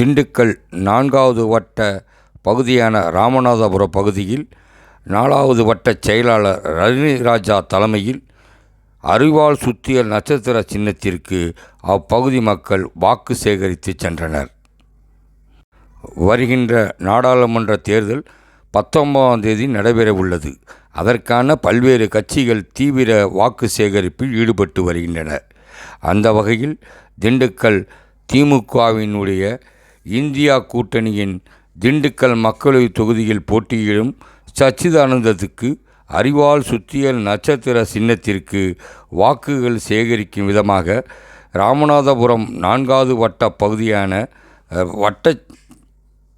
திண்டுக்கல் நான்காவது வட்ட பகுதியான ராமநாதபுரம் பகுதியில் நாலாவது வட்ட செயலாளர் ரஜினி ராஜா தலைமையில் அறிவால் சுத்திய நட்சத்திர சின்னத்திற்கு அப்பகுதி மக்கள் வாக்கு சேகரித்து சென்றனர். வருகின்ற நாடாளுமன்ற தேர்தல் பத்தொன்பதாம் தேதி நடைபெறவுள்ளது. அதற்கான பல்வேறு கட்சிகள் தீவிர வாக்கு சேகரிப்பில் ஈடுபட்டு வருகின்றன. அந்த வகையில் திண்டுக்கல் திமுகவினுடைய இந்தியா கூட்டணியின் திண்டுக்கல் மக்களவை தொகுதியில் போட்டியிடும் சச்சிதானந்தத்துக்கு அறிவால் சுத்தியல் நட்சத்திர சின்னத்திற்கு வாக்குகள் சேகரிக்கும் விதமாக ராமநாதபுரம் நான்காவது வட்ட பகுதியான வட்ட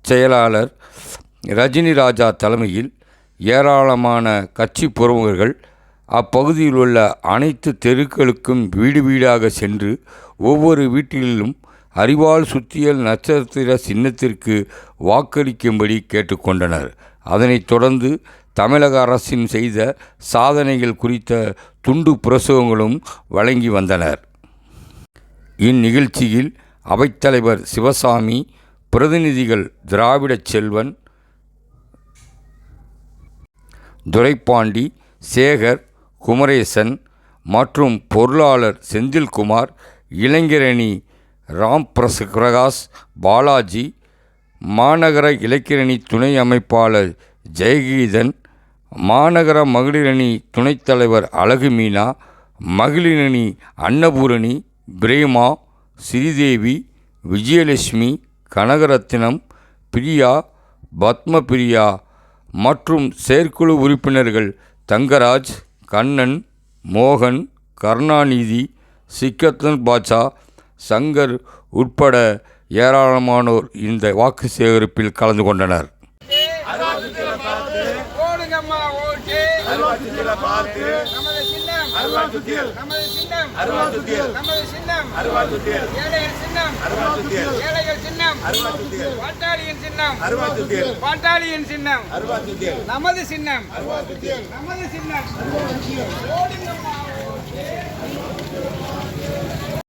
செயலாளர் ரஜினி ராஜா தலைமையில் ஏராளமான கட்சி பிரமுகர்கள் அப்பகுதியில் உள்ள அனைத்து தெருக்களுக்கும் வீடு வீடாக சென்று ஒவ்வொரு வீட்டிலும் அரிவாள் சுத்தியல் நட்சத்திர சின்னத்திற்கு வாக்களிக்கும்படி கேட்டுக்கொண்டனர். அதனைத் தொடர்ந்து தமிழக அரசின் செய்த சாதனைகள் குறித்த துண்டு பிரசவங்களும் வழங்கி வந்தனர். இந்நிகழ்ச்சியில் அவைத்தலைவர் சிவசாமி பிரதிநிதிகள் திராவிடச் செல்வன் துரைப்பாண்டி சேகர் குமரேசன் மற்றும் பொருளாளர் செந்தில்குமார் இளைஞரணி ராம் பிரகாஷ் பாலாஜி மாநகர இலக்கிரணி துணை அமைப்பாளர் ஜெயகீதன் மாநகர மகளிரணி துணைத் தலைவர் அழகு மீனா மகளிரணி அன்னபூரணி பிரேமா ஸ்ரீதேவி விஜயலட்சுமி கனகரத்தினம் பிரியா பத்மபிரியா மற்றும் செயற்குழு உறுப்பினர்கள் தங்கராஜ் கண்ணன் மோகன் கருணாநிதி சிக்கத்தன் பாட்சா சங்கர் உட்பட ஏராளமானோர் இந்த வாக்கு சேகரிப்பில் கலந்து கொண்டனர். போடுங்கம்மா நமது சின்னம். நமது சின்னம்.